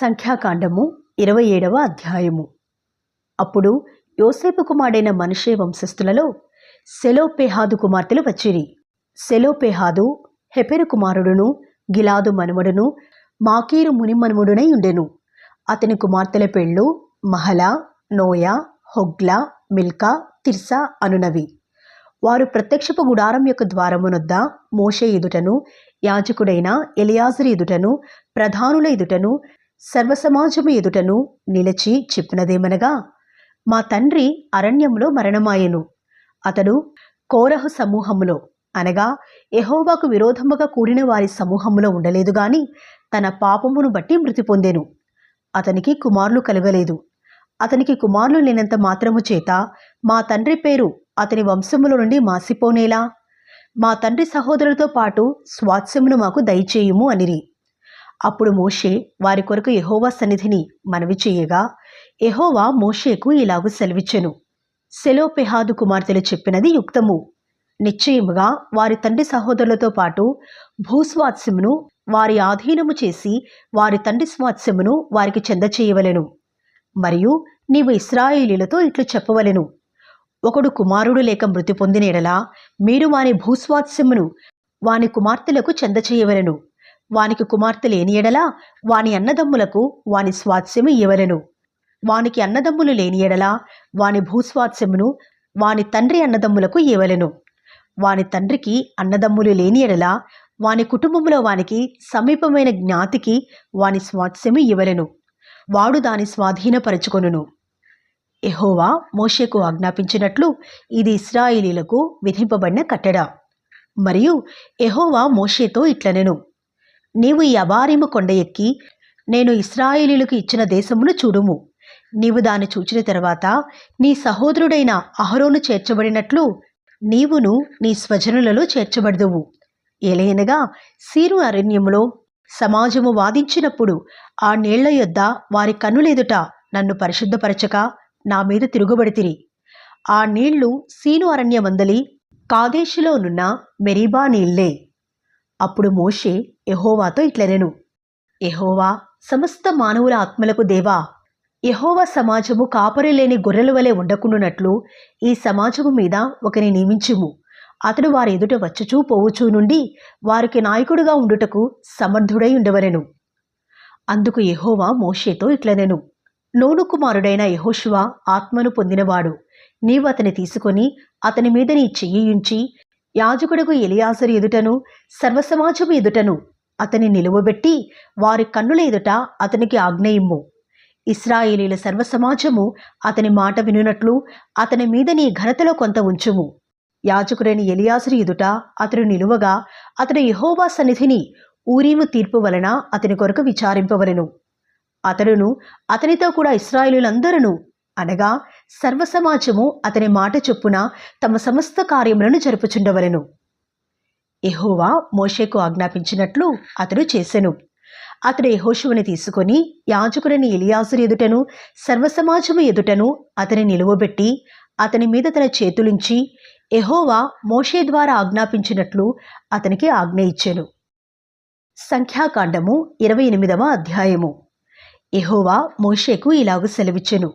సంఖ్యాకాండము ఇరవై ఏడవ అధ్యాయము. అప్పుడు యోసేపు కుమారుడైన మనుషే వంశస్థులలో సెలోపేహాదు కుమార్తెలు వచ్చిరి. సెలోపేహాదు హెపెరు కుమారుడును గిలాదు మనుమడును మాకీరు మునిమనుముడునై ఉండెను. అతని కుమార్తెల పెళ్ళు Mahlah Noah Hoglah Milcah Tirzah అనునవి. వారు ప్రత్యక్షపు గుడారం యొక్క ద్వారమునొద్ద మోషే ఎదుటను యాజకుడైన ఎలియాజరు ఎదుటను ప్రధానుల ఎదుటను సర్వసమాజము ఎదుటను నిలిచి చెప్పినదేమనగా మా తండ్రి అరణ్యంలో మరణమాయెను. అతడు కోరహు సమూహములో అనగా ఎహోవాకు విరోధముగా కూడిన వారి సమూహములో ఉండలేదు గాని తన పాపమును బట్టి మృతి పొందెను. అతనికి కుమారులు కలగలేదు. అతనికి కుమారులు లేనంత మాత్రము చేత మా తండ్రి పేరు అతని వంశముల నుండి మాసిపోనేలా? మా తండ్రి సహోదరులతో పాటు స్వాస్యమును మాకు దయచేయుము అనిరి. అప్పుడు మోషే వారి కొరకు ఎహోవా సన్నిధిని మనవి చేయగా ఎహోవా మోషేకు ఇలాగు సెలవిచ్చెను. సెలోపెహాదు కుమార్తెలు చెప్పినది యుక్తము. నిశ్చయముగా వారి తండ్రి సహోదరులతో పాటు భూస్వాస్యమును వారి ఆధీనము చేసి వారి తండ్రి స్వాస్యమును వారికి చెందచేయవలెను. మరియు నీవు ఇస్రాయేలీలతో ఇట్లు చెప్పవలెను. ఒకడు కుమారుడు లేక మృతి పొందిన ఎడలా మీరు వాని భూస్వాస్యమును వాని కుమార్తెలకు చెందచేయవలెను. వానికి కుమార్తె లేని ఎడల వాని అన్నదమ్ములకు వాని స్వాస్యము ఇవ్వలను. వానికి అన్నదమ్ములు లేని ఎడల వాని భూస్వాస్యమును వాని తండ్రి అన్నదమ్ములకు ఇవ్వలను. వాని తండ్రికి అన్నదమ్ములు లేని ఎడల వాని కుటుంబములో వానికి సమీపమైన జ్ఞాతికి వాని స్వాస్యము ఇవ్వలెను. వాడు దాని స్వాధీనపరచుకొనును. ఎహోవా మోషేకు ఆజ్ఞాపించినట్లు ఇది ఇస్రాయిలీలకు విధింపబడిన కట్టడ. మరియు ఎహోవా మోషేతో ఇట్లనెను. నీవు ఈ అబారిము కొండ ఎక్కి నేను ఇస్రాయేలీలకు ఇచ్చిన దేశమును చూడుము. నీవు దాన్ని చూచిన తర్వాత నీ సహోదరుడైన అహరోను చేర్చబడినట్లు నీవును నీ స్వజనులలో చేర్చబడదువు. ఏలయనగా సీరు అరణ్యములో సమాజము వాదించినప్పుడు ఆ నీళ్ళ యొద్ద వారి కన్నులెదుట నన్ను పరిశుద్ధపరచక నా మీద తిరుగుబడితిరి. ఆ నీళ్ళు సీను అరణ్యమందలి కాదేశులోనున్న మెరీబా నీళ్ళే. అప్పుడు మోషే ఎహోవాతో ఇట్లనెను ఎహోవా సమస్త మానవుల ఆత్మలకు దేవా ఎహోవా సమాజము కాపరి లేని గొర్రెల వలె ఉండకుండునట్లు ఈ సమాజము మీద ఒకని నియమించుము. అతడు వారి ఎదుట వచ్చుచూ పోవుచూ నుండి వారికి నాయకుడుగా ఉండుటకు సమర్థుడై ఉండవలెను. అందుకు ఎహోవా మోషేతో ఇట్లనెను నోను కుమారుడైన యహోశివ ఆత్మను పొందినవాడు. నీవు అతని తీసుకొని అతని మీద నీ చెయ్యి ఉంచి యాజకుడుకు ఎలియాసరు ఎదుటను సర్వసమాజము ఎదుటను అతని నిలువబెట్టి వారి కన్నుల ఎదుట అతనికి ఆజ్ఞయిమ్ము ఇస్రాయేలీల సర్వసమాజము అతని మాట వినునట్లు అతని మీద నీ ఘనతలో కొంత ఉంచుము. యాజకుడైన ఎలియాసురు ఎదుట అతడు నిలువగా అతడు యహోవా సన్నిధిని ఊరీము తీర్పు వలన అతని కొరకు విచారింపవలెను. అతడును అతనితో కూడా ఇస్రాయేలులందరూ అనగా సర్వసమాజము అతని మాట చొప్పున తమ సమస్త కార్యములను జరుపుచుండవలెను. ఎహోవా మోషేకు ఆజ్ఞాపించినట్లు అతడు చేసెను. అతడు యెహోషువని తీసుకొని యాజకుడని ఇలియాసుని ఎదుటను సర్వసమాజము ఎదుటను అతని నిలువబెట్టి అతని మీద తన చేతులుంచి ఎహోవా మోషే ద్వారా ఆజ్ఞాపించినట్లు అతనికి ఆజ్ఞ ఇచ్చెను. సంఖ్యాకాండము ఇరవై ఎనిమిదవ అధ్యాయము. ఎహోవా మోషేకు ఇలాగ సెలవిచ్చెను.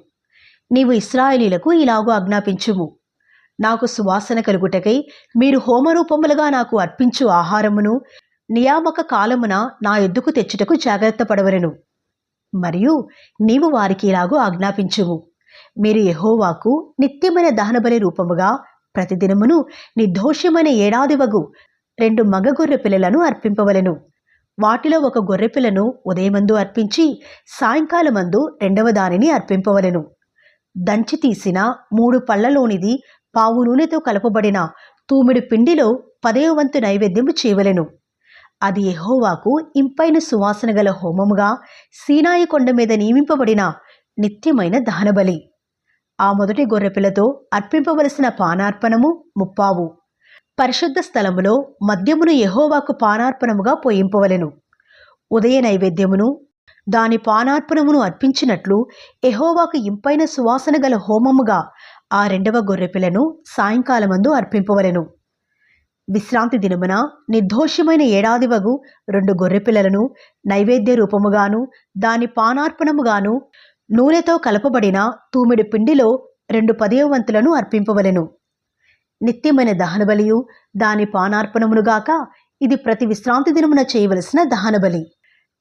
నీవు ఇస్రాయేలీలకు ఇలాగు ఆజ్ఞాపించుము. నాకు సువాసన కలుగుటకై మీరు హోమరూపములుగా నాకు అర్పించు ఆహారమును నియామక కాలమున నా ఎద్దుకు తెచ్చుటకు జాగ్రత్త పడవలను మరియు నీవు వారికి ఇలాగూ ఆజ్ఞాపించుము. మీరు యహోవాకు నిత్యమైన దహనబలి రూపముగా ప్రతిదినమును నిర్దోషమైన ఏడాది వగు రెండు మగ గొర్రె పిల్లలను అర్పింపవలెను. వాటిలో ఒక గొర్రెపిల్లను ఉదయమందు అర్పించి సాయంకాలమందు రెండవ దానిని అర్పింపవలెను. దంచి తీసిన మూడు పళ్ళలోనిది పావు నూనెతో కలపబడిన తూమిడి పిండిలో పదవ వంతు నైవేద్యము చేయవలెను. అది ఎహోవాకు ఇంపైన సువాసన గల హోమముగా సీనాయి కొండ మీద నియమింపబడిన నిత్యమైన దహనబలి ఆ మొదటి గొర్రెపిల్లతో అర్పింపవలసిన పానార్పణము ముప్పావు. పరిశుద్ధ స్థలములో మద్యమును ఎహోవాకు పానార్పణముగా పోయింపవలెను. ఉదయ నైవేద్యమును దాని పానార్పణమును అర్పించినట్లు ఎహోవాకు ఇంపైన సువాసన గల హోమముగా ఆ రెండవ గొర్రెపిల్లను సాయంకాలమందు అర్పింపవలెను. విశ్రాంతి దినమున నిర్దోషమైన ఏడాది వగు రెండు గొర్రెపిల్లలను నైవేద్య రూపముగాను దాని పానార్పణముగాను నూనెతో కలపబడిన తూమిడి పిండిలో రెండు పదేవ వంతులను అర్పింపవలెను. నిత్యమైన దహనబలియు దాని పానార్పణమునుగాక ఇది ప్రతి విశ్రాంతి దినమున చేయవలసిన దహనబలి.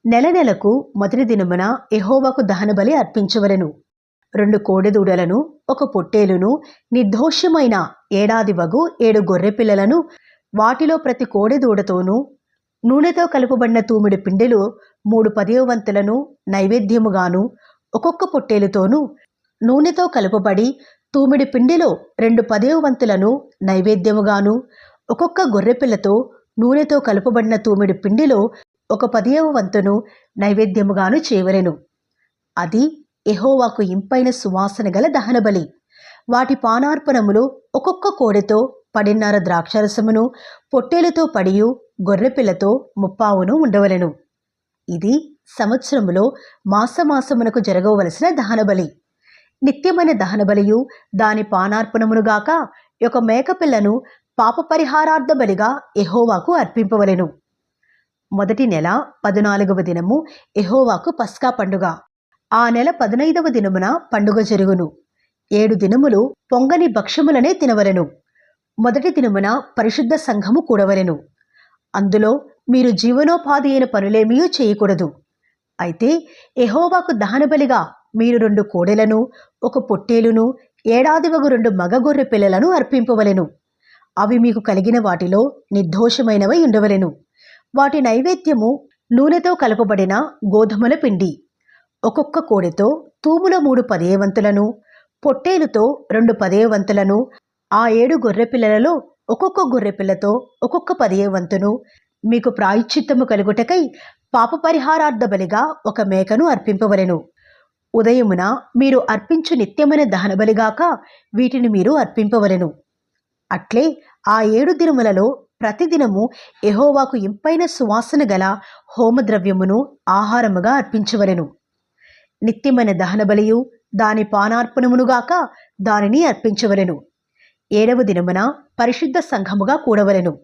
నెల నెలకు మొదటి దినమున ఎహోవాకు దహనబలి అర్పించవలెను. రెండు కోడెదూడలను ఒక పొట్టేలును నిర్దోషమైన ఏడాది వగు ఏడు గొర్రెపిల్లలను వాటిలో ప్రతి కోడెదూడతోనూ నూనెతో కలుపబడిన తూమిడి పిండిలో మూడు పదేవ వంతులను నైవేద్యముగాను ఒక్కొక్క పొట్టేలుతోనూ నూనెతో కలుపబడి తూమిడి పిండిలో రెండు పదేవ వంతులను నైవేద్యముగాను ఒక్కొక్క గొర్రెపిల్లతో నూనెతో కలుపబడిన తూమిడి పిండిలో ఒక పదియవ వంతును నైవేద్యముగాను చేయవలెను అది ఎహోవాకు ఇంపైన సువాసన గల దహనబలి. వాటి పానార్పణములు ఒక్కొక్క కోడెతో పడిన్నర ద్రాక్షరసమును పొట్టేలతో పడియు గొర్రెపిల్లతో ముప్పావును ఉండవలెను. ఇది సంవత్సరములో మాసమాసమునకు జరగవలసిన దహనబలి. నిత్యమైన దహనబలియు దాని పానార్పణమునుగాక ఒక మేకపిల్లను పాప పరిహారార్థ బలిగా ఎహోవాకు అర్పింపవలెను. మొదటి నెల పదునాలుగవ దినము ఎహోవాకు పస్కా పండుగ. ఆ నెల పదునైదవ దినమున పండుగ జరుగును. ఏడు దినములు పొంగని భక్ష్యములనే తినవలెను. మొదటి దినమున పరిశుద్ధ సంఘము కూడవలెను. అందులో మీరు జీవనోపాధి అయిన పనులేమీ చేయకూడదు. అయితే ఎహోవాకు దహనబలిగా మీరు రెండు కోడెలను ఒక పొట్టేలును ఏడాది ఏడాదివగు రెండు మగగొర్రె పిల్లలను అర్పింపవలెను. అవి మీకు కలిగిన వాటిలో నిర్దోషమైనవై ఉండవలెను. వాటి నైవేద్యము నూనెతో కలపబడిన గోధుమల పిండి. ఒక్కొక్క కోడెతో తూముల మూడు పదేవంతులను పొట్టేలుతో రెండు పదేవంతులను ఆ ఏడు గొర్రెపిల్లలలో ఒక్కొక్క గొర్రెపిల్లతో ఒక్కొక్క పదేవంతును మీకు ప్రాయశ్చిత్తము కలుగుటకై పాప పరిహారార్థ బలిగా ఒక మేకను అర్పింపవలెను. ఉదయమున మీరు అర్పించు నిత్యమైన దహనబలిగాక వీటిని మీరు అర్పింపవలెను. అట్లే ఆ ఏడు దినములలో ప్రతిదినము ఎహోవాకు ఇంపైన సువాసన గల హోమద్రవ్యమును ఆహారముగా అర్పించవలెను. నిత్యమైన దహనబలియు దాని పానార్పణమునుగాక దానిని అర్పించవలెను. ఏడవ దినమున పరిశుద్ధ సంఘముగా కూడవలెను.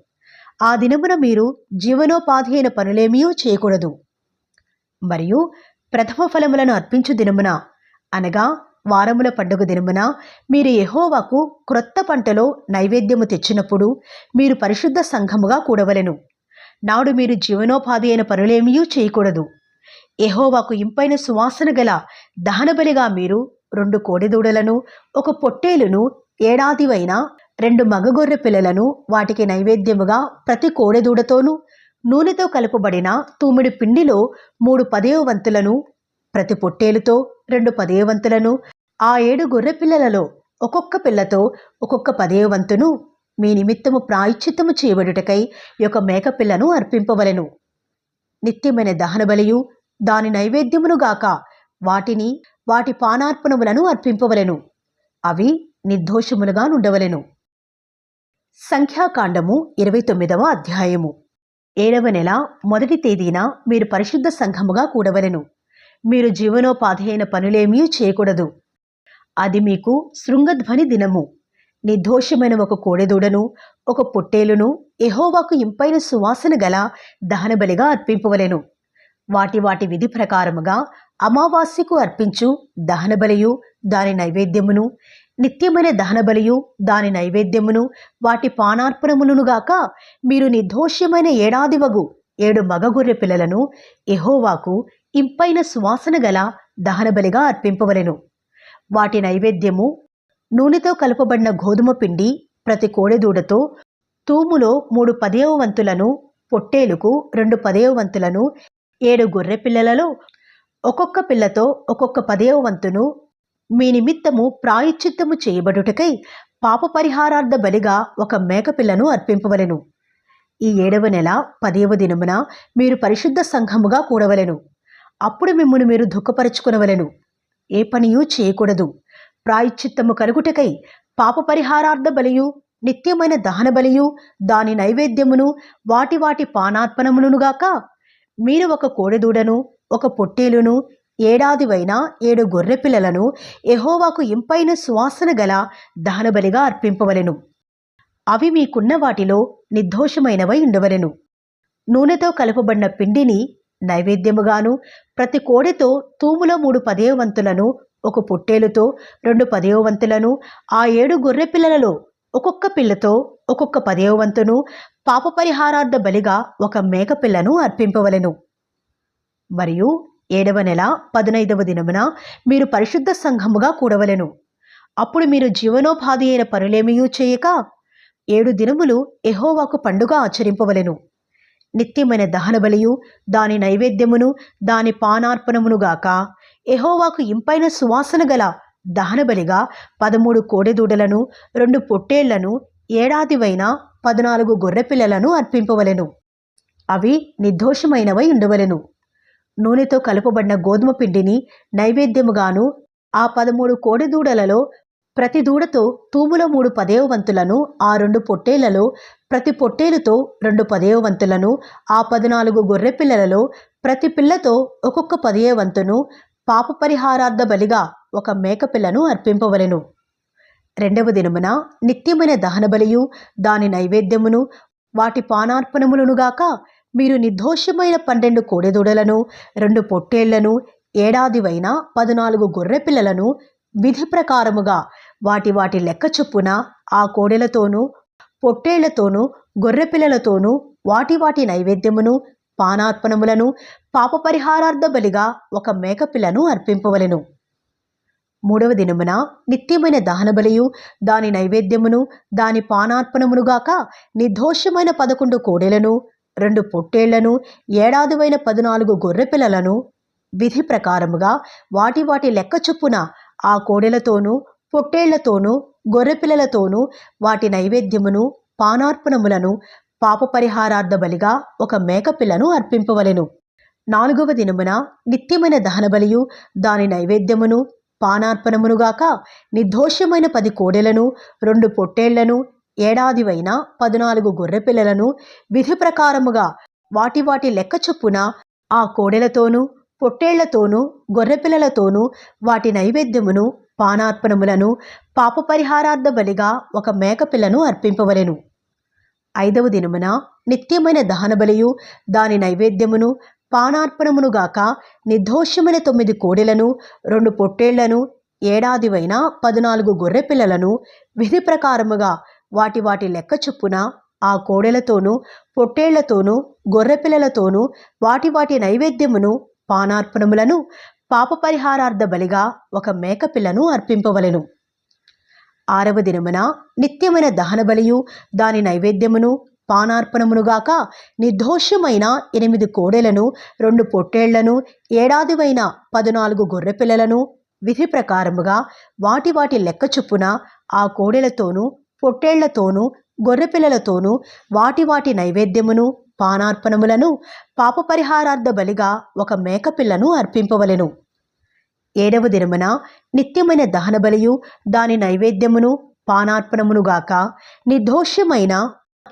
ఆ దినమున మీరు జీవనోపాధి అయిన చేయకూడదు. మరియు ప్రథమ ఫలములను అర్పించు దినమున అనగా వారముల పండుగ దినమున మీరు ఎహోవాకు క్రొత్త పంటలో నైవేద్యము తెచ్చినప్పుడు మీరు పరిశుద్ధ సంఘముగా కూడవలెను. నాడు మీరు జీవనోపాధి అయిన పనులేమీ చేయకూడదు. ఎహోవాకు ఇంపైన సువాసన గల దహనబలిగా మీరు రెండు కోడెదూడలను ఒక పొట్టేలును ఏడాదివైన రెండు మగగొర్రె పిల్లలను వాటికి నైవేద్యముగా ప్రతి కోడెదూడతోనూ నూనెతో కలుపబడిన తూమిడి పిండిలో మూడు పదేవ వంతులను ప్రతి పొట్టేలుతో రెండు పదేవ వంతులను ఆ ఏడు గొర్రె పిల్లలలో ఒక్కొక్క పిల్లతో ఒక్కొక్క పదేవంతును మీ నిమిత్తము ప్రాయశ్చిత్తము చేయబడుటకై ఒక మేకపిల్లను అర్పింపవలెను. నిత్యమైన దహనబలియు దాని నైవేద్యమును గాక వాటిని వాటి పానార్పణములను అర్పింపవలెను. అవి నిర్దోషములుగా నుండవలెను. సంఖ్యాకాండము ఇరవై తొమ్మిదవ అధ్యాయము. ఏడవ నెల మొదటి తేదీన మీరు పరిశుద్ధ సంఘముగా కూడవలెను. మీరు జీవనోపాధి అయిన పనులేమీ చేయకూడదు. అది మీకు శృంగధ్వని దినము. నిర్దోషమైన ఒక కోడెదూడను ఒక పొట్టేలును ఎహోవాకు ఇంపైన సువాసన గల దహనబలిగా అర్పింపవలెను. వాటి వాటి విధి ప్రకారముగా అమావాస్యకు అర్పించు దహనబలియు దాని నైవేద్యమును నిత్యమైన దహనబలియు దాని నైవేద్యమును వాటి పానార్పణములుగాక మీరు నిర్దోష్యమైన ఏడాదివగు ఏడు మగగొర్రె పిల్లలను ఎహోవాకు ఇంపైన సువాసన గల దహనబలిగా అర్పింపవలెను. వాటి నైవేద్యము నూనెతో కలుపబడిన గోధుమ పిండి ప్రతి కోడెదూడతో తూములో మూడు పదయవ వంతులను పొట్టేలుకు రెండు పదేవ వంతులను ఏడు గొర్రె పిల్లలలో ఒక్కొక్క పిల్లతో ఒక్కొక్క పదయవ వంతును మీ నిమిత్తము ప్రాయశ్చిత్తము చేయబడుటకై పాప పరిహారార్థ బలిగా ఒక మేకపిల్లను అర్పింపవలెను. ఈ ఏడవ నెల పదేవ దినమున మీరు పరిశుద్ధ సంఘముగా కూడవలెను. అప్పుడు మిమ్మల్ని మీరు దుఃఖపరుచుకునవలెను. ఏ పనియూ చేయకూడదు. ప్రాయశ్చిత్తము కలుగుటకై పాప పరిహారార్థ బలియు నిత్యమైన దహన బలియు దాని నైవేద్యమును వాటి వాటి పానార్పణమునుగాక మీరు ఒక కోడెదూడను ఒక పొట్టేలును ఏడాదివైన ఏడు గొర్రె పిల్లలను ఎహోవాకు ఇంపైన సువాసన గల దహనబలిగా అర్పింపవలెను. అవి మీకున్న వాటిలో నిర్దోషమైనవై ఉండవలెను. నూనెతో కలుపబడిన పిండిని నైవేద్యముగాను ప్రతి కోడెతో తూములో మూడు పదేవ వంతులను ఒక పొట్టేలుతో రెండు పదేవ వంతులను ఆ ఏడు గొర్రె పిల్లలలో ఒక్కొక్క పిల్లతో ఒక్కొక్క పదేవ వంతును పాప పరిహారార్థ బలిగా ఒక మేక పిల్లను అర్పింపవలెను. మరియు ఏడవ నెల పదునైదవ దినమున మీరు పరిశుద్ధ సంఘముగా కూడవలెను. అప్పుడు మీరు జీవనోపాధి అయిన పనులేమీ చేయక ఏడు దినములు ఎహోవాకు పండుగ ఆచరింపవలెను. నిత్యమైన దహన బలియు దాని నైవేద్యమును దాని పానార్పణమునుగాక ఎహోవాకు ఇంపైన సువాసన గల దహనబలిగా పదమూడు కోడెదూడలను రెండు పొట్టేళ్ళను ఏడాదివైన పద్నాలుగు గొర్రెపిల్లలను అర్పింపవలెను. అవి నిర్దోషమైనవై ఉండవలెను. నూనెతో కలుపబడిన గోధుమ పిండిని నైవేద్యముగాను ఆ పదమూడు కోడెదూడలలో ప్రతి దూడతో తూముల మూడు పదేవ వంతులను ఆ రెండు పొట్టేళ్ళలో ప్రతి పొట్టేలుతో రెండు పదేవ వంతులను ఆ పద్నాలుగు గొర్రె పిల్లలలో ప్రతి పిల్లతో ఒక్కొక్క పదేవంతును పాప పరిహారార్థ బలిగా ఒక మేకపిల్లను అర్పింపవలెను. రెండవ దినమున నిత్యమైన దహన బలియు దాని నైవేద్యమును వాటి పానార్పణములనుగాక మీరు నిర్దోషమైన పన్నెండు కోడెదూడలను రెండు పొట్టేళ్ళను ఏడాదివైన పద్నాలుగు గొర్రె పిల్లలను విధి ప్రకారముగా వాటి వాటి లెక్క చొప్పున ఆ కోడెలతోనూ పొట్టేళ్ళతోనూ గొర్రెపిల్లలతోనూ వాటి వాటి నైవేద్యమును పానార్పణములను పాప పరిహారార్థ బలిగా ఒక మేకపిల్లను అర్పింపవలెను. మూడవ దినమున నిత్యమైన దహన బలియు దాని నైవేద్యమును దాని పానార్పణమునుగాక నిర్దోషమైన పదకొండు కోడెలను రెండు పొట్టేళ్ళను ఏడాదివైన పద్నాలుగు గొర్రెపిల్లలను విధి ప్రకారముగా వాటి వాటి లెక్క చొప్పున ఆ కోడెలతోనూ పొట్టేళ్ళతోనూ గొర్రెపిల్లలతోనూ వాటి నైవేద్యమును పానార్పణములను పాప పరిహారార్థ బలిగా ఒక మేకపిల్లను అర్పింపవలెను. నాలుగవ దినమున నిత్యమైన దహనబలియు దాని నైవేద్యమును పానార్పణమునుగాక నిర్దోషమైన పది కోడెలను రెండు పొట్టేళ్ళను ఏడాదివైన పద్నాలుగు గొర్రెపిల్లలను విధి ప్రకారముగా వాటి వాటి లెక్క చొప్పున ఆ కోడెలతోనూ పొట్టేళ్ళతోనూ గొర్రెపిల్లలతోనూ వాటి నైవేద్యమును పానార్పణములను పాప పరిహారార్థ బలిగా ఒక మేకపిల్లను అర్పింపవలెను. ఐదవ దినమున నిత్యమైన దహనబలియు దాని నైవేద్యమును పానార్పణమునుగాక నిర్దోషమైన తొమ్మిది కోడెలను రెండు పొట్టేళ్ళను ఏడాదివైన పద్నాలుగు గొర్రెపిల్లలను విధి ప్రకారముగా వాటి వాటి లెక్క చొప్పున ఆ కోడెలతోనూ పొట్టేళ్ళతోనూ గొర్రెపిల్లలతోనూ వాటి వాటి నైవేద్యమును పానార్పణములను పాప పరిహారార్థ బలిగా ఒక మేకపిల్లను అర్పింపవలెను. ఆరవ దినమున నిత్యమైన దహన బలియు దాని నైవేద్యమును పానార్పణమునుగాక నిర్దోషమైన ఎనిమిది కోడెలను రెండు పొట్టేళ్ళను ఏడాదివైన పదునాలుగు గొర్రెపిల్లలను విధి ప్రకారముగా వాటి వాటి లెక్క చొప్పున ఆ కోడెలతోనూ పొట్టేళ్ళతోనూ గొర్రెపిల్లలతోనూ వాటి వాటి నైవేద్యమును పానార్పణములను పాప పరిహారార్థ బలిగా ఒక మేకపిల్లను అర్పింపవలెను. ఏడవ దినమున నిత్యమైన దహన బలియు దాని నైవేద్యమును పానార్పణమునుగాక నిర్దోష్యమైన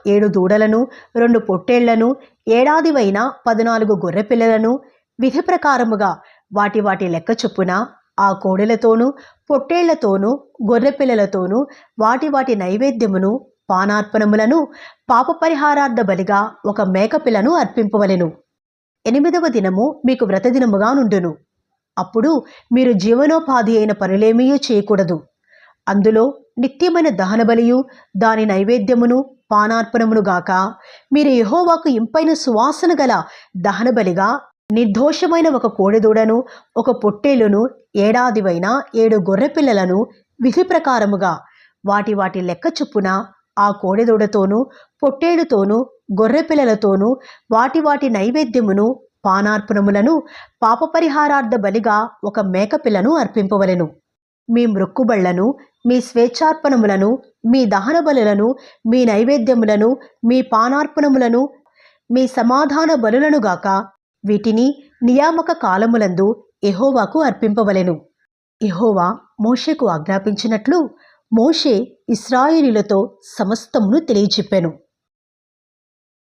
ఏడు దూడలను రెండు పొట్టేళ్ళను ఏడాదివైన పద్నాలుగు గొర్రెపిల్లలను విధి ప్రకారముగా వాటి వాటి లెక్క చొప్పున ఆ కోడెలతోనూ పొట్టేళ్ళతోనూ గొర్రెపిల్లలతోనూ వాటి వాటి నైవేద్యమును పానార్పణములను పాప పరిహారార్థ బలిగా ఒక మేకపిల్లను అర్పింపవలెను. ఎనిమిదవ దినము మీకు వ్రతదినముగా నుండును. అప్పుడు మీరు జీవనోపాధి అయిన పనులేమీ చేయకూడదు. అందులో నిత్యమైన దహన బలియు దాని నైవేద్యమును పానార్పణమును గాక మీరు యహోవాకు ఇంపైన సువాసన గల దహన బలిగా నిర్దోషమైన ఒక కోడెదూడను ఒక పొట్టేలును ఏడాదివైన ఏడు గొర్రెపిల్లలను విధి ప్రకారముగా వాటి వాటి లెక్క చొప్పున ఆ కోడెదూడతోనూ పొట్టేలుతోనూ గొర్రెపిల్లలతోనూ వాటి వాటి నైవేద్యమును పానార్పణములను పాపపరిహారార్థ బలిగా ఒక మేకపిల్లను అర్పింపవలెను. మీ మృక్కుబళ్ళను మీ స్వేచ్ఛార్పణములను మీ దహన బలులను మీ నైవేద్యములను మీ పానార్పణములను మీ సమాధాన బలులనుగాక వీటిని నియామక కాలములందు ఎహోవాకు అర్పింపవలెను. ఎహోవా మోషకు ఆజ్ఞాపించినట్లు మోషే ఇస్రాయేలీలతో సమస్తమును తెలియచెప్పాను